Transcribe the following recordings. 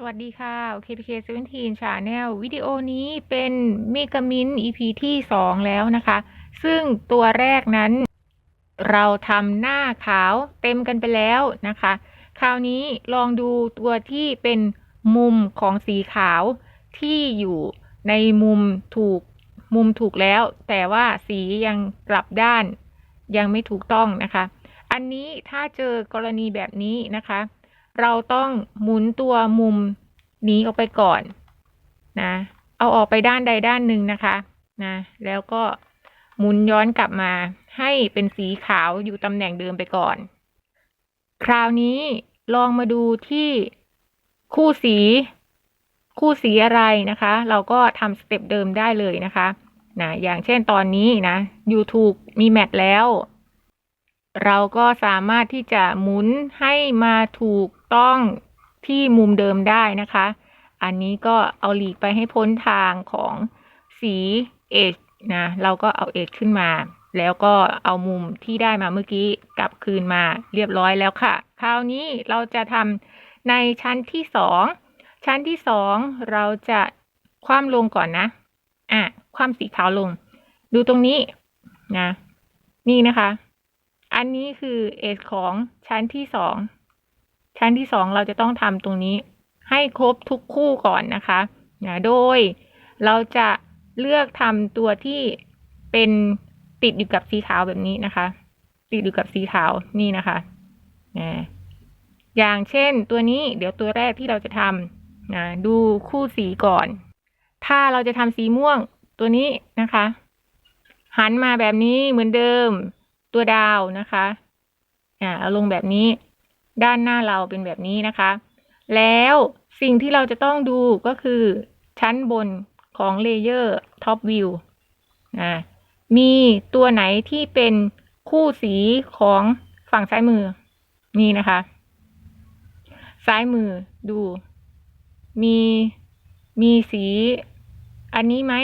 สวัสดีค่ะ KPK 17 Channel วิดีโอนี้เป็นเมกามิน EP ที่ 2 แล้วนะคะ ซึ่งตัวแรกนั้น เราทำหน้าขาวเต็มกันไปแล้วนะคะ คราวนี้ลองดูตัวที่เป็นมุมของสีขาวที่อยู่ในมุมถูกมุมถูกแล้ว แต่ว่าสียังกลับด้านยังไม่ถูกต้องนะคะ อันนี้ถ้าเจอกรณีแบบนี้นะคะ เราต้องหมุนตัวมุมนี้ออกไปก่อนนะ เอาออกไปด้านใดด้านหนึ่งนะคะนะแล้วก็หมุนย้อนกลับมาให้เป็นสีขาวอยู่ตำแหน่งเดิมไปก่อน คราวนี้ลองมาดูที่คู่สี คู่สีอะไรนะคะ เราก็ทำสเต็ปเดิมได้เลยนะคะนะอย่างเช่นตอนนี้นะ YouTube มีแมทแล้ว เราก็สามารถที่จะหมุนให้มาถูก ต้องที่มุมเดิมได้นะคะ อันนี้ก็เอาหลีกไปให้พ้นทางของสีเอชนะเราก็เอาเอชขึ้นมา แล้วก็เอามุมที่ได้มาเมื่อกี้กลับคืนมาเรียบร้อยแล้วค่ะ คราวนี้เราจะทำในชั้นที่สองชั้นที่สองเราจะคว่ำลงก่อนนะ อะ คว่ำสีขาวลง ดูตรงนี้นะ นี่นะคะ อันนี้คือเอชของชั้นที่สอง ชั้นที่สองเราจะต้องทำตรงนี้ ให้ครบทุกคู่ก่อนนะคะนะโดยเราจะเลือกทำตัวที่เป็นติดอยู่กับสีขาวแบบนี้นะคะ ติดอยู่กับสีขาวนี่นะคะนะอย่างเช่นตัวนี้เดี๋ยวตัวแรกที่เราจะทำนะดูคู่สีก่อน ถ้าเราจะทำสีม่วงตัวนี้นะคะ หันมาแบบนี้เหมือนเดิมตัวดาวนะคะอ่าเอาลงแบบนี้ ด้านหน้าเราเป็นแบบนี้นะคะ แล้วสิ่งที่เราจะต้องดูก็คือชั้นบนของเลเยอร์ท็อปวิวอ่ามีตัวไหนที่เป็นคู่สีของฝั่งซ้ายมือ นี่นะคะ ซ้ายมือดู มีมีสี อันนี้ไหม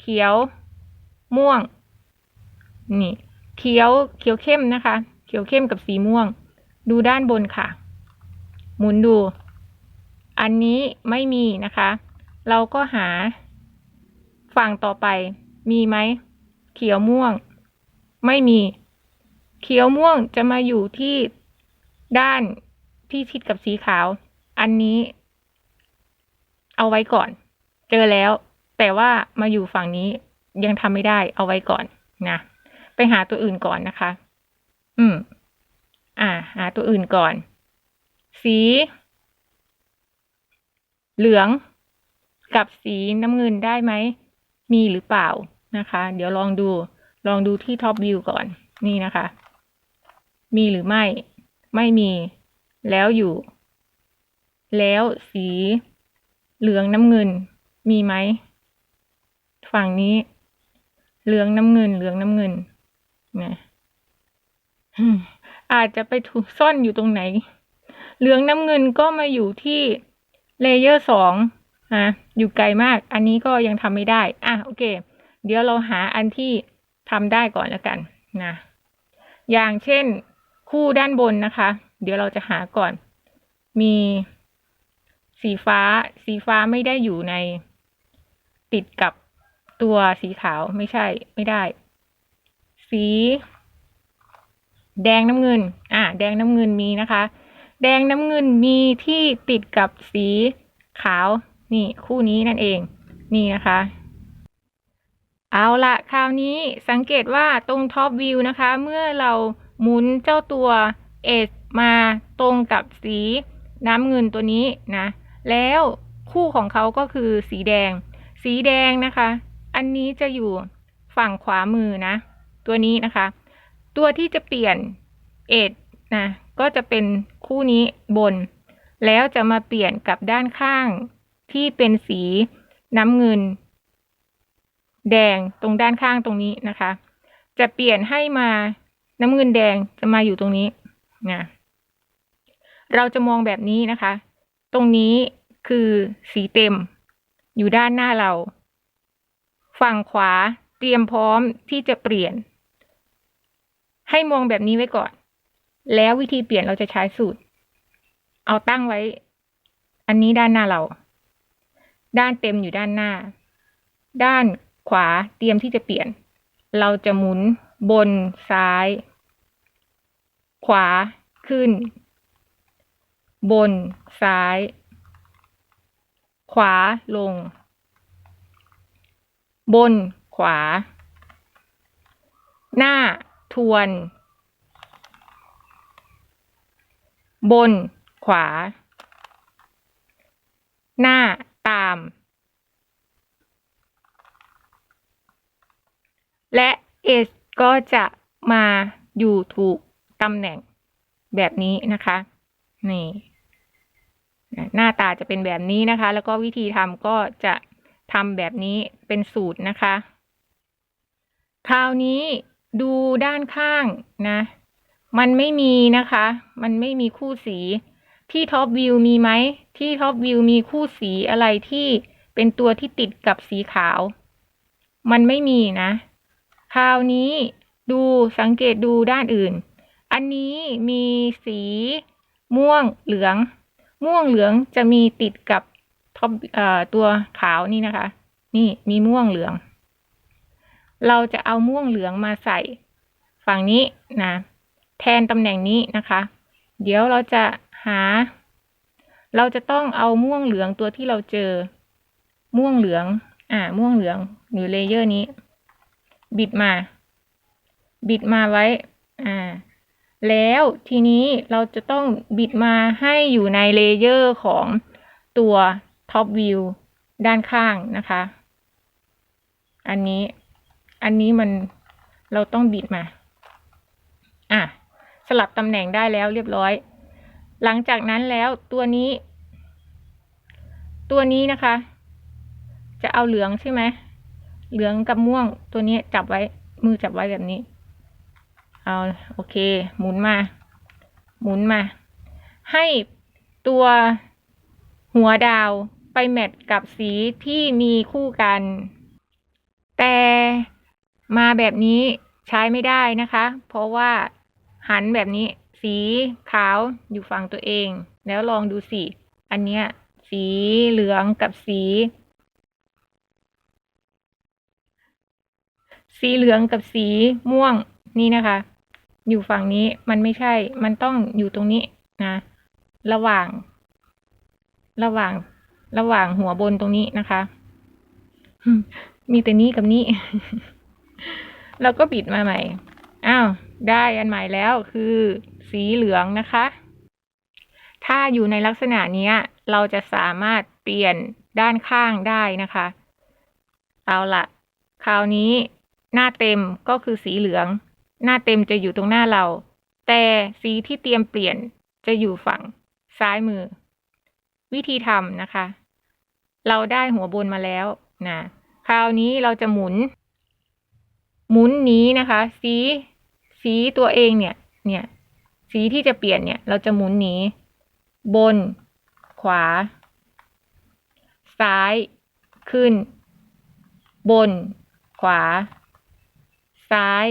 เขียว ม่วง นี่ เขียวเขียวเข้มนะคะ เขียวเข้มกับสีม่วง ดูด้านบนค่ะ หมุนดู อันนี้ไม่มีนะคะ เราก็หา ฝั่งต่อไป มีไหม เขียวม่วง ไม่มี เขียวม่วงจะมาอยู่ที่ด้านที่ชิดกับสีขาว อันนี้ เอาไว้ก่อน เจอแล้ว แต่ว่ามาอยู่ฝั่งนี้ยังทำไม่ได้ เอาไว้ก่อนนะ ไปหาตัวอื่นก่อนนะคะ อืม อ่าหาตัวอื่นก่อน สี เหลืองกับสีน้ำเงินได้ไหม มีหรือเปล่านะคะ เดี๋ยวลองดู ลองดูที่ท็อปวิวก่อน นี่นะคะ มีหรือไม่ ไม่มี แล้วอยู่ แล้วสีเหลืองน้ำเงิน มีไหม ฝั่งนี้ เหลืองน้ำเงิน เหลืองน้ำเงินนะ อาจจะไปถูกซ่อนอยู่ตรงไหน เหลืองน้ำเงินก็มาอยู่ที่เลเยอร์สองฮะอยู่ไกลมาก อันนี้ก็ยังทำไม่ได้ อะโอเค เดี๋ยวเราหาอันที่ทำได้ก่อนแล้วกันนะ อย่างเช่นคู่ด้านบนนะคะ เดี๋ยวเราจะหาก่อน มีสีฟ้า สีฟ้าไม่ได้อยู่ใน ติดกับตัวสีขาวไม่ใช่ไม่ได้ สี แดงน้ำเงิน อะแดงน้ำเงินมีนะคะ แดงน้ำเงินมีที่ติดกับสีขาว นี่คู่นี้นั่นเอง นี่นะคะ เอาละคราวนี้สังเกตว่าตรงท็อปวิวนะคะ เมื่อเราหมุนเจ้าตัวเอสมาตรงกับสีน้ำเงินตัวนี้นะ แล้วคู่ของเขาก็คือสีแดง สีแดงนะคะ อันนี้จะอยู่ฝั่งขวามือนะ ตัวนี้นะคะ ตัวที่จะเปลี่ยนเอ็ดนะก็จะเป็นคู่นี้บน แล้วจะมาเปลี่ยนกับด้านข้างที่เป็นสีน้ำเงิน แดงตรงด้านข้างตรงนี้นะคะ จะเปลี่ยนให้มาน้ำเงินแดงจะมาอยู่ตรงนี้นะเราจะมองแบบนี้นะคะ ตรงนี้คือสีเต็ม อยู่ด้านหน้าเรา ฝั่งขวาเตรียมพร้อมที่จะเปลี่ยน ให้มองแบบนี้ไว้ก่อน แล้ววิธีเปลี่ยนเราจะใช้สูตร เอาตั้งไว้ อันนี้ด้านหน้าเรา ด้านเต็มอยู่ด้านหน้า ด้านขวาเตรียมที่จะเปลี่ยน เราจะหมุนบนซ้าย ขวาขึ้น บนซ้าย ขวาลง บนขวา หน้า ทวน บน ขวา หน้า ตาม และ S ก็จะมาอยู่ถูกตำแหน่งแบบนี้นะคะ นี่หน้าตาจะเป็นแบบนี้นะคะ แล้วก็วิธีทำก็จะทำแบบนี้เป็นสูตรนะคะ คราวนี้ ดูด้านข้างนะ มันไม่มีนะคะ มันไม่มีคู่สี ที่ท็อปวิวมีไหม ที่ท็อปวิวมีคู่สีอะไรที่เป็นตัวที่ติดกับสีขาว มันไม่มีนะ คราวนี้ดูสังเกตดูด้านอื่น อันนี้มีสีม่วงเหลือง ม่วงเหลืองจะมีติดกับท็อปอตัวขาวนี่นะคะ นี่มีม่วงเหลือง เราจะเอาม่วงเหลืองมาใส่ฝั่งนี้นะ แทนตำแหน่งนี้นะคะ เดี๋ยวเราจะหา เราจะต้องเอาม่วงเหลืองตัวที่เราเจอ ม่วงเหลือง อ่า ม่วงเหลืองอยู่เลเยอร์นี้ บิดมา บิดมาไว้ อ่า แล้วทีนี้เราจะต้องบิดมาให้อยู่ในเลเยอร์ของตัวท็อปวิวด้านข้างนะคะ อันนี้ อันนี้มันเราต้องบิดมา อะ สลับตำแหน่งได้แล้วเรียบร้อย หลังจากนั้นแล้วตัวนี้ ตัวนี้นะคะ จะเอาเหลืองใช่ไหม เหลืองกับม่วงตัวนี้จับไว้ มือจับไว้แบบนี้ เอาโอเค หมุนมา หมุนมา ให้ตัวหัวดาวไปแมทกับสีที่มีคู่กัน แต่ มาแบบนี้ใช้ไม่ได้นะคะ เพราะว่าหันแบบนี้ สีขาวอยู่ฝั่งตัวเอง แล้วลองดูสิ อันเนี้ย สีเหลืองกับสี สีเหลืองกับสีม่วงนี่นะคะ อยู่ฝั่งนี้มันไม่ใช่ มันต้องอยู่ตรงนี้นะ ระหว่าง ระหว่าง ระหว่างหัวบนตรงนี้นะคะ มีแต่นี้กับนี้ แล้วก็บิดมาใหม่ อ้าว ได้อันใหม่แล้วคือสีเหลืองนะคะ ถ้าอยู่ในลักษณะนี้เราจะสามารถเปลี่ยนด้านข้างได้นะคะ เอาละคราวนี้หน้าเต็มก็คือสีเหลือง หน้าเต็มจะอยู่ตรงหน้าเรา แต่สีที่เตรียมเปลี่ยนจะอยู่ฝั่งซ้ายมือ วิธีทำนะคะ เราได้หัวบนมาแล้วนะคราวนี้เราจะหมุน หมุนนี้นะคะ สีสีตัวเองเนี่ยเนี่ยสีที่จะเปลี่ยนเนี่ย เราจะหมุนหนีบน ขวา ซ้าย ขึ้น บน ขวา ซ้าย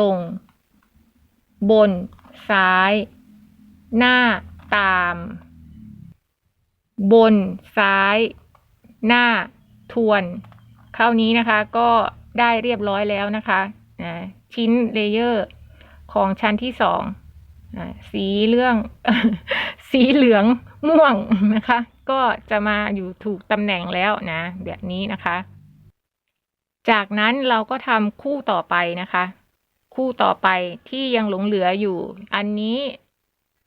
ลง บน ซ้าย หน้าตาม บน ซ้าย หน้า ทวน คราวนี้นะคะก็ ได้เรียบร้อยแล้วนะคะชิ้นเลเยอร์ของชั้นที่สองสีเรื่องสีเหลืองม่วงนะคะ ก็จะมาอยู่ถูกตำแหน่งแล้วนะ แบบนี้นะคะ จากนั้นเราก็ทำคู่ต่อไปนะคะ คู่ต่อไปที่ยังหลงเหลืออยู่ อันนี้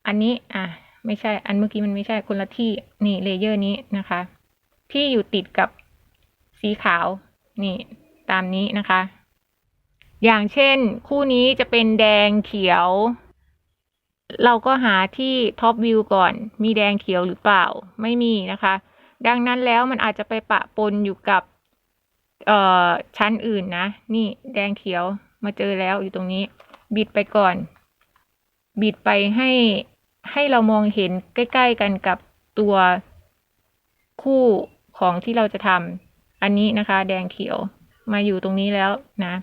อันนี้อะไม่ใช่ อันเมื่อกี้มันไม่ใช่คนละที่นี่เลเยอร์นี้นะคะ ที่อยู่ติดกับสีขาวนี่ ตามนี้นะคะ อย่างเช่นคู่นี้จะเป็นแดงเขียว เราก็หาที่ท็อปวิวก่อน มีแดงเขียวหรือเปล่า ไม่มีนะคะ ดังนั้นแล้วมันอาจจะไปปะปนอยู่กับเอ่อชั้นอื่นนะ นี่แดงเขียวมาเจอแล้วอยู่ตรงนี้ บิดไปก่อน บิดไปให้ให้เรามองเห็นใกล้ ๆ กันกับตัวคู่ของที่เราจะทำอันนี้นะคะ แดงเขียว มาอยู่ตรงนี้แล้วนะ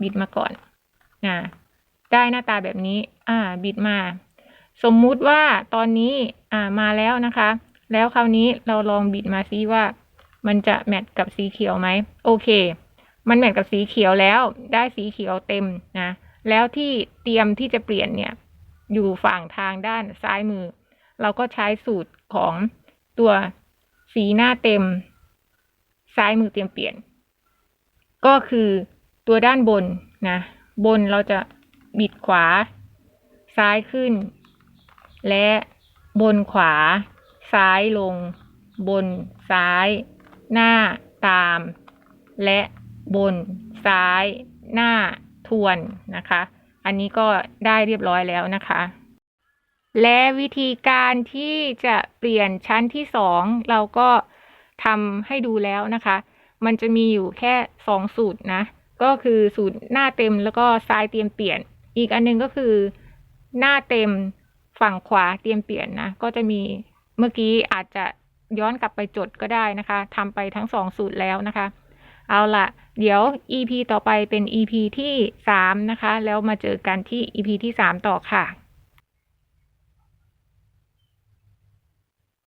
บิดมาก่อนนะได้หน้าตาแบบนี้ อ่า บิดมา สมมุติว่าตอนนี้ อ่า มาแล้วนะคะ แล้วคราวนี้เราลองบิดมาซิว่า มันจะแมทกับสีเขียวไหม โอเค มันแมทกับสีเขียวแล้ว ได้สีเขียวเต็มนะ แล้วที่เตรียมที่จะเปลี่ยนเนี่ย อยู่ฝั่งทางด้านซ้ายมือ เราก็ใช้สูตรของตัวสีหน้าเต็ม ซ้ายมือเตรียมเปลี่ยน ก็คือตัวด้านบนนะ บนเราจะบิดขวา ซ้ายขึ้น และบนขวา ซ้ายลง บนซ้าย หน้าตาม และบนซ้าย หน้าทวนนะคะ อันนี้ก็ได้เรียบร้อยแล้วนะคะ และวิธีการที่จะเปลี่ยนชั้นที่สองเราก็ทำให้ดูแล้วนะคะ มันจะมีอยู่แค่สองสูตรนะ ก็คือสูตรหน้าเต็มแล้วก็ซ้ายเตรียมเปลี่ยน อีกอันหนึงก็คือหน้าเต็มฝั่งขวาเตรียมเปลี่ยนนะ ก็จะมีเมื่อกี้อาจจะย้อนกลับไปจดก็ได้นะคะทำไปทั้งสองสูตรแล้วนะคะ เอาละเดี๋ยว EP ต่อไปเป็น EP ที่สามนะคะ แล้วมาเจอกันที่ EP ที่สามต่อค่ะ